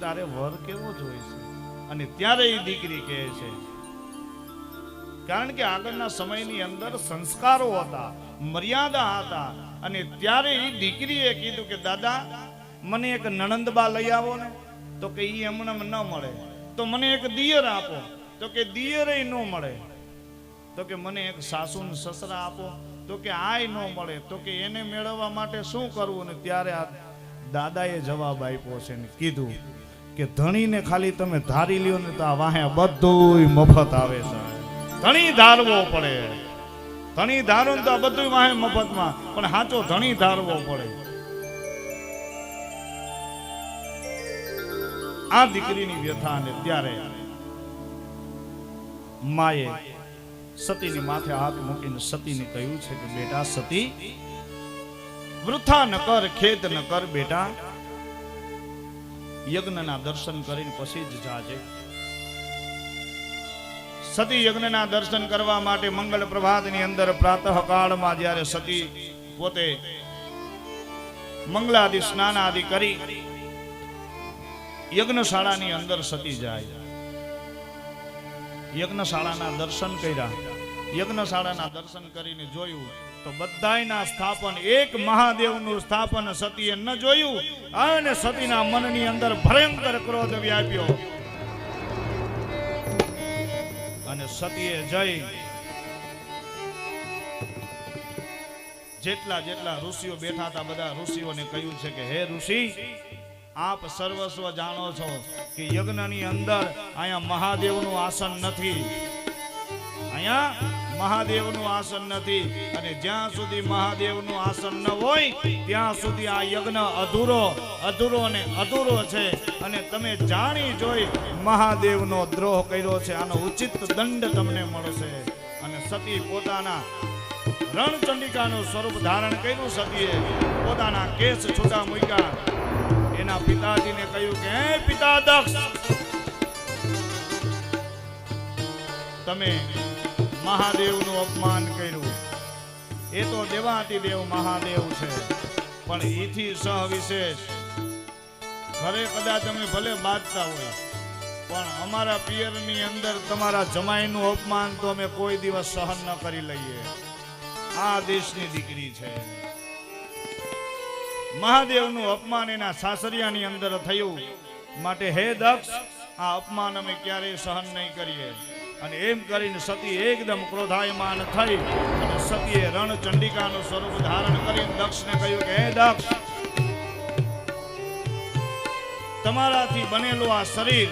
તારે વર કેવો જોઈએ અને ત્યારે એ દીકરી કહે છે, કારણ કે આગળના સમયની અંદર સંસ્કારો હતા, મર્યાદા હતા, અને ત્યારે એ દીકરીએ કીધું કે, દાદા, મને એક નણંદબા લઈ આવો ને, તો કે એ હમણાં ન મળે. તો મને એક દિયર આપો, તો કે દિયર ન મળે. તો કે મને એક સાસુ સસરા આપો, તો કે આય ન મળે. તો કે એને મેળવવા માટે શું કરવું? ને ત્યારે આ દાદાએ જવાબ આપ્યો છે ને કીધું કે ધણીને ખાલી તમે ધારી લ્યો ને તો આ વાહે બધું મફત આવે છે. ધણી ધારવો પડે. ધણી ધારો ને તો આ બધું વાહે મફતમાં. પણ સાચો ધણી ધારવો પડે. આ દીકરીની વ્યથા ને ત્યારે માએ સતીની માથે હાથ મૂકીને સતીને કહ્યું છે કે, બેટા સતી, વૃથા ન કર, ખેત ન કર, બેટા. યજ્ઞના દર્શન કરીને પછી જ જાજે. સતી યજ્ઞના દર્શન કરવા માટે મંગળ પ્રભાતની અંદર પ્રાતઃ કાળમાં જ્યારે સતી પોતે મંગલાદિ સ્નાન આદિ કરી, યજ્ઞશાળાની અંદર સતી જાય. યજ્ઞશાળાના દર્શન કર્યા. યજ્ઞશાળાના દર્શન કરીને જોયું. તો બધાયના સ્થાપન, એક મહાદેવનું સ્થાપન સતીએ ન જોયું. અને સતીના મનની અંદર ભયંકર ક્રોધ વ્યાપ્યો. અને સતીએ જઈ જેટલા જેટલા ઋષિઓ બેઠા હતા, બધા ઋષિઓને કહ્યું છે કે, હે ઋષિ, આપ સર્વસ્વ જાણો છો કે યજ્ઞની અંદર અહીંયા મહાદેવનું આસન નથી. અહીંયા મહાદેવનું આસન નથી. અને જ્યાં સુધી મહાદેવનું આસન ન હોય, ત્યાં સુધી આ યજ્ઞ અધૂરો અધૂરો અને અધૂરો છે. અને તમે જાણી જોઈ મહાદેવનો દ્રોહ કર્યો છે. આનો ઉચિત દંડ તમને મળશે. અને સતી પોતાના રણચંડિકાનું સ્વરૂપ ધારણ કર્યું સતીએ. પોતાના કેસ છૂટા મૂક્યા. એના પિતાજીને કહ્યું કે, હે પિતા દક્ષ, તમે મહાદેવનું અપમાન કર્યું. એ તો દેવાતિદેવ મહાદેવ છે, પણ એથી સહ વિશેષ ઘરે કદાચ અમે ભલે બાંધતા હોય, પણ અમારા પિયરની અંદર તમારા જમાઈનું અપમાન તો અમે કોઈ દિવસ સહન ન કરી લઈએ. આ દેશની દીકરી છે. મહાદેવનું અપમાન એના સાસરિયાની અંદર થયું. માટે હે દક્ષ, આ અપમાન અમે ક્યારેય સહન નહીં કરીએ. અને એમ કરીને સતી એકદમ ક્રોધાયમાન થઈ અને સતીએ રણચંડિકાનું સ્વરૂપ ધારણ કરીને દક્ષને કહ્યું કે, હે દક્ષ, તમારાથી બનેલું આ શરીર,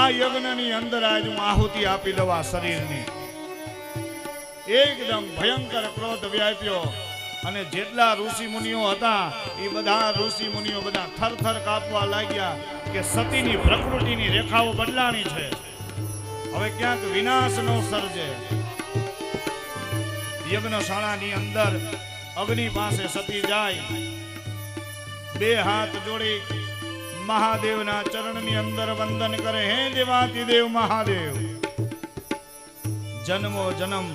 આ યજ્ઞની અંદર આજ હું આહુતિ આપી દઉં આ શરીરની. એકદમ ભયંકર ક્રોધ વ્યાપ્યો અને જેટલા ઋષિ મુનિઓ હતા, એ બધા ઋષિ મુનિઓ બધા થરથર કાપવા લાગ્યા કે સતીની પ્રકૃતિની રેખાઓ બદલાણી છે. હવે ક્યાંક વિનાશ નો સર્જે. યજ્ઞશાળાની અંદર અગ્નિ પાસે સતી જાય. બે હાથ જોડી મહાદેવના ચરણની અંદર વંદન કરે. હે દેવાતિદેવ મહાદેવ, જન્મો જન્મ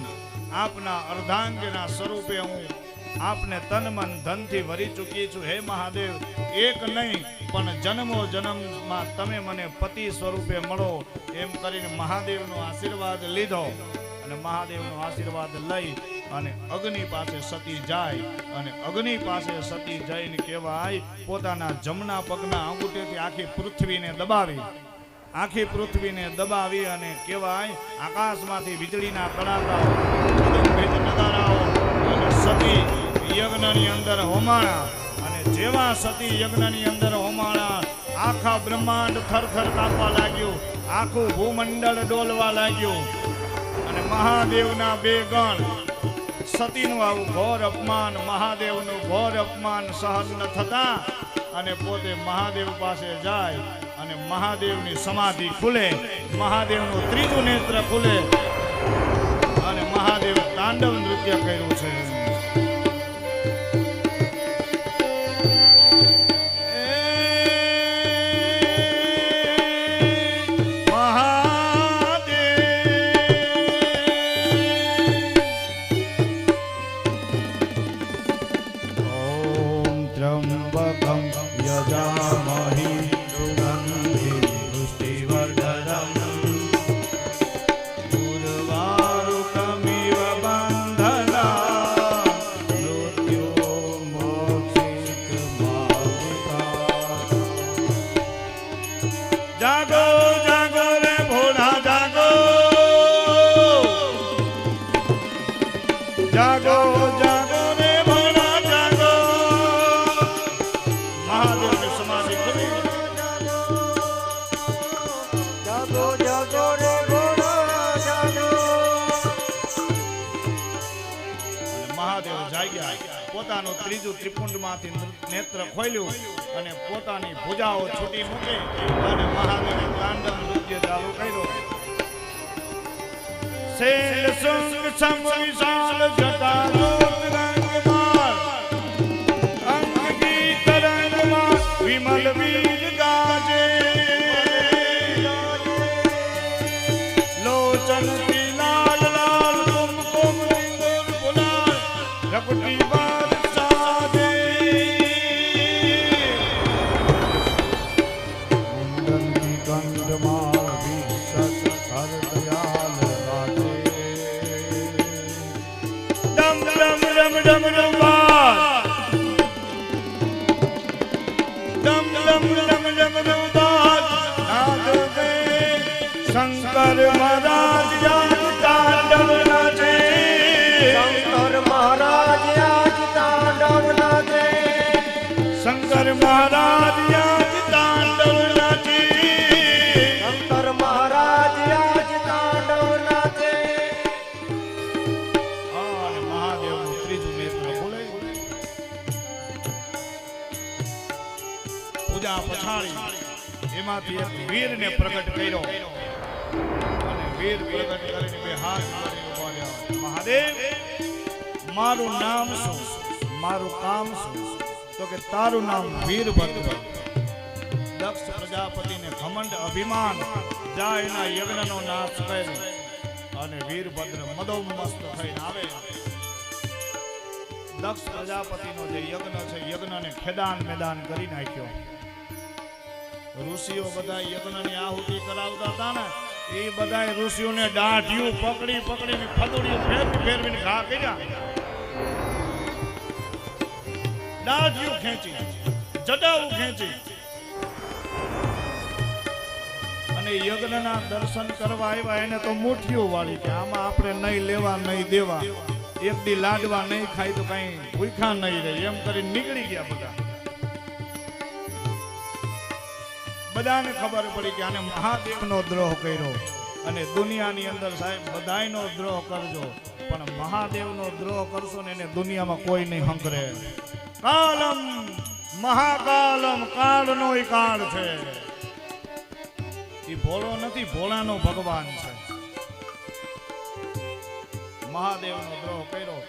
આપના અર્ધાંગના સ્વરૂપે હું આપને તન મન ધનથી વરી ચૂકી છું. હે મહાદેવ, એક નહીં, પણ જન્મો જન્મમાં તમે મને પતિ સ્વરૂપે મળો એમ કરીને મહાદેવનો આશીર્વાદ લીધો. અને મહાદેવનો આશીર્વાદ લઈ અને અગ્નિ પાસે સતી જાય અને અગ્નિ પાસે સતી જઈને કહેવાય, પોતાના જમણા પગના અંગૂઠેથી આખી પૃથ્વીને દબાવી. આખી પૃથ્વીને દબાવી અને કહેવાય, આકાશમાંથી વીજળીના કડાકાઓ નગારાઓ અને સતી યજ્ઞની અંદર હોમાણા અને જેવા સતી યજ્ઞની અંદર હોમાણા, આખા બ્રહ્માંડ થરથર કાપવા લાગ્યું, આખું ભૂમંડળ ડોલવા લાગ્યું. અને મહાદેવના બે ગણ, સતીનું આવું ઘોર અપમાન, મહાદેવનું ઘોર અપમાન સહન ન થતા અને પોતે મહાદેવ પાસે જાય અને મહાદેવની સમાધિ ખુલે, મહાદેવનું ત્રીજું નેત્ર ખુલે. અને મહાદેવ તાંડવ નૃત્ય કર્યું છે. મહાદેવ જાગ્યા. પોતાનું ત્રીજું ત્રિપુંડમાંથી નેત્ર ખોલ્યું અને પોતાની ભૂજાઓ છૂટી મૂકી અને મહાદેવે તાંડવ નૃત્ય ચાલુ કર્યો. શૈલ શૃંગ સમ વિશાલ જટા લોટ રંગમાળ would be. પૂજા પછાડી. એમાંથી એક વીરને પ્રગટ કર્યો. અને વીર પ્રગટ કરીને બે હાથ જોડીને ઊભા મહાદેવ, મારું નામ શું? મારું કામ શું? તો કે તારું નામ વીરભદ્ર દક્ષ પ્રજાપતિને ઘમંડ અભિમાન. જા એના યજ્ઞનો નાશ કર્યો અને વીરભદ્ર મદોમસ્ત થઈને આવે. દક્ષ પ્રજાપતિનો જે યજ્ઞ છે, યજ્ઞને ખેદાન મેદાન કરી નાખ્યો. ઋષિઓ બધા યજ્ઞની આહુતિ કરાવતા હતા ને, એ બધા ઋષિઓને દાઢિયું પકડી પકડીને ફદુડિયું ફેરવી ફેરવીને ઘા કર્યા. દાઢિયું ખેંચી જટાવું ખેંચી. અને યજ્ઞના દર્શન કરવા આવ્યા, એને તો મુઠીઓ વાળી કે આમાં આપણે નહીં લેવા, નહીં દેવા. એક દી લાડવા નહીં ખાય તો કઈ ભૂખા નહીં રહે. એમ કરીને નીકળી ગયા બધા. બધાને ખબર પડી કે આને મહાદેવનો દ્રોહ કર્યો. અને દુનિયાની અંદર સાહેબ બધાયનો દ્રોહ કરજો. પણ મહાદેવનો દ્રોહ કરશો ને એને દુનિયામાં કોઈ નહીં હંકરે કાલમ, મહાકાલમ, કાળનો કાળ છે. એ ભોળો નથી, ભોળાનો ભગવાન છે. મહાદેવનો દ્રોહ કર્યો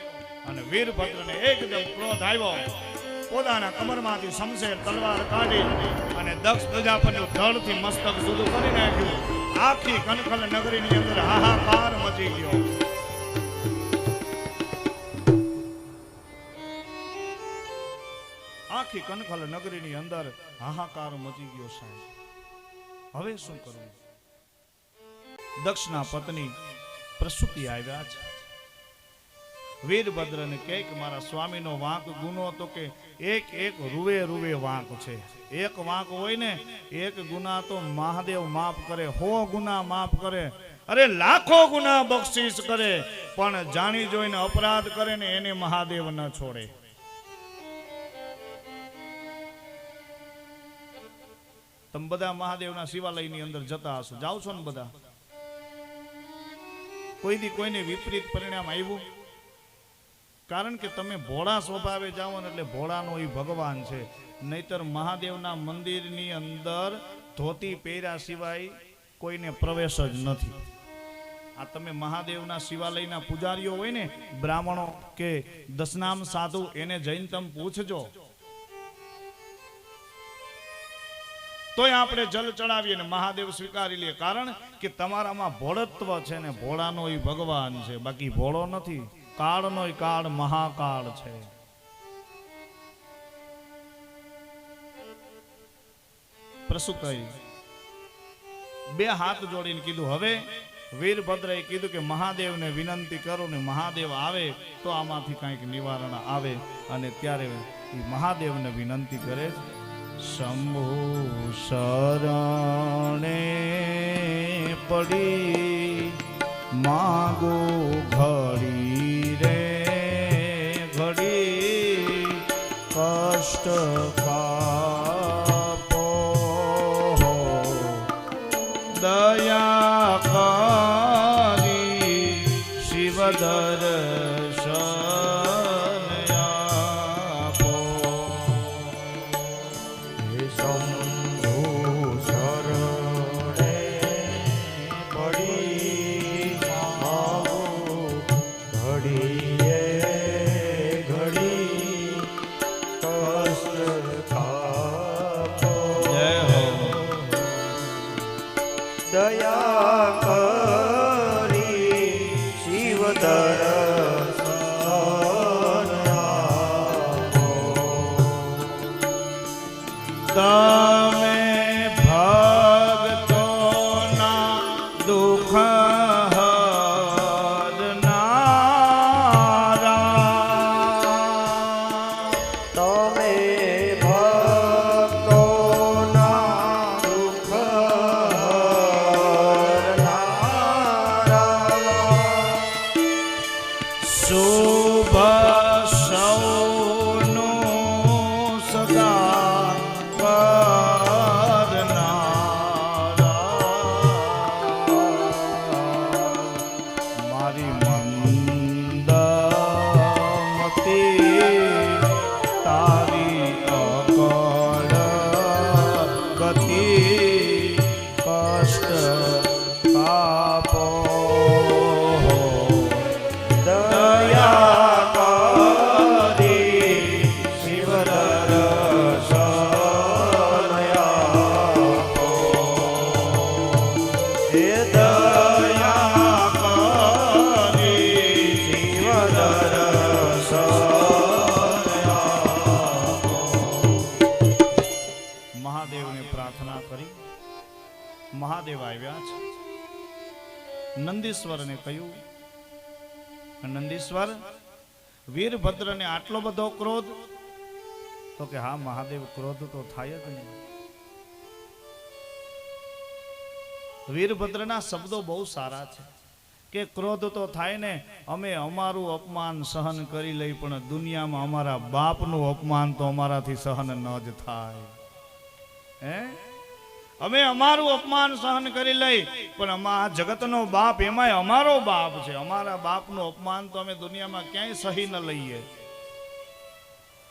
અને વીરભદ્રને એકદમ ક્રોધ આવ્યો. પોતાના કમરમાંથી શમશેર તલવાર કાઢી અને દક્ષ પ્રજાપતિનું ધળથી મસ્તક જુદું કરી નાખ્યું. આખી કનખલ નગરીની અંદર હાહાકાર મચી ગયો. આખી કનખલ નગરીની અંદર હાહાકાર મચી ગયો સાહેબ. હવે શું કરવું? દક્ષના પત્ની પ્રસુતિ આવ્યા છે. વીરભદ્રને કહે કે મારા સ્વામીનો વાંક ગુનો તો કે એક એક રૂવે રૂવે વાંક છે. એક વાંક હોય ને, એક ગુના તો મહાદેવ માફ કરે, હો ગુના માફ કરે. અરે લાખો ગુના બક્ષિસ કરે, પણ જાણી જોઈને અપરાધ કરે ને એને મહાદેવ ન છોડે. તમે બધા મહાદેવના શિવાલયની અંદર જતા હશો. જાઓ છો ને બધા? કોઈ દી કોઈને વિપરીત પરિણામ આવ્યું? કારણ કે તમે ભોળા સ્વભાવે જાઓ ને એટલે ભોળાનો એ ભગવાન છે. નહીતર મહાદેવના મંદિરની અંદર ધોતી પહેર્યા સિવાય કોઈને પ્રવેશ જ નથી. આ તમે મહાદેવના શિવાલયના પૂજારીઓ હોય ને, બ્રાહ્મણો કે દશનામ સાધુ, એને જઈને તમે પૂછજો. તોય આપણે જલ ચડાવીએ ને મહાદેવ સ્વીકારી લઈએ કારણ કે તમારામાં ભોળત્વ છે ને ભોળાનો એ ભગવાન છે. બાકી ભોળો નથી. કાળનો નો કાળ મહાકાળ છે. બે હાથ જોડીને કીધું, હવે વીરભદ્રએ કીધું કે મહાદેવને વિનંતી કરો ને મહાદેવ આવે તો આમાંથી કંઈક નિવારણ આવે અને ત્યારે એ મહાદેવને વિનંતી કરે છે શંભુ શરણે પડી, માગો ઘડી નંદીશ્વરને કહ્યું નંદીશ્વર, વીરભદ્રને આટલો બધો ક્રોધ? તો કે, હા, મહાદેવ, ક્રોધ તો થાય જ નહીં. વીરભદ્રના શબ્દો બહુ સારા છે કે, ક્રોધ તો થાય ને, અમે અમારું અપમાન સહન કરી લઈ, પણ દુનિયામાં અમારા બાપનું અપમાન તો અમારાથી સહન ન જ થાય. હે? અમે અમારું અપમાન સહન કરી લઈ, પણ અમારા જગતનો બાપ એમાંય અમારો બાપ છે. અમારા બાપનું અપમાન તો અમે દુનિયામાં ક્યાંય સહી ન લઈએ.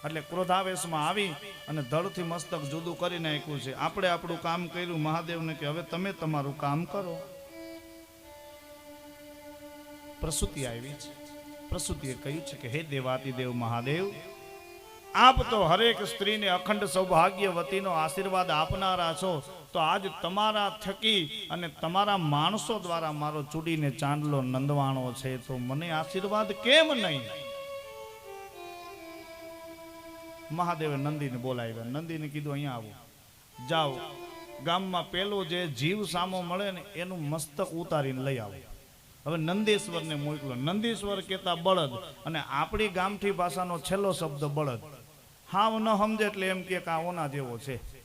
એટલે ક્રોધાવેશમાં આવી અને ધડથી મસ્તક જુદું કરી નાખ્યું છે. આપણે આપણું કામ કર્યું મહાદેવને કે હવે તમે તમારું કામ કરો. પ્રસૂતિ આવી છે. પ્રસૂતિએ કહ્યું છે કે, હે દેવાતિદેવ મહાદેવ, આપ તો હરેક સ્ત્રીને અખંડ સૌભાગ્યવતીનો આશીર્વાદ આપનારા છો. તો આજ તમારા થકી અને તમારા માણસો દ્વારા મારો ચૂડીને ચાંદલો નંદવાણો છે, તો મને આશીર્વાદ કેમ નહીં? મહાદેવે નંદીને બોલાવ્યા. નંદીને કીધું, અહીંયા આવો. જાઓ. ગામમાં પેલો જે જીવ સામો મળે ને, એનું મસ્તક ઉતારીને લઈ આવો. હવે નંદેશ્વરને મોકલો. નંદેશ્વર કહેતા, બળદ. અને આપણી ગામઠી ભાષાનો છેલ્લો શબ્દ બળદ. હાવ ન સમજે એટલે એમ કે આ ઓના જેવો છે.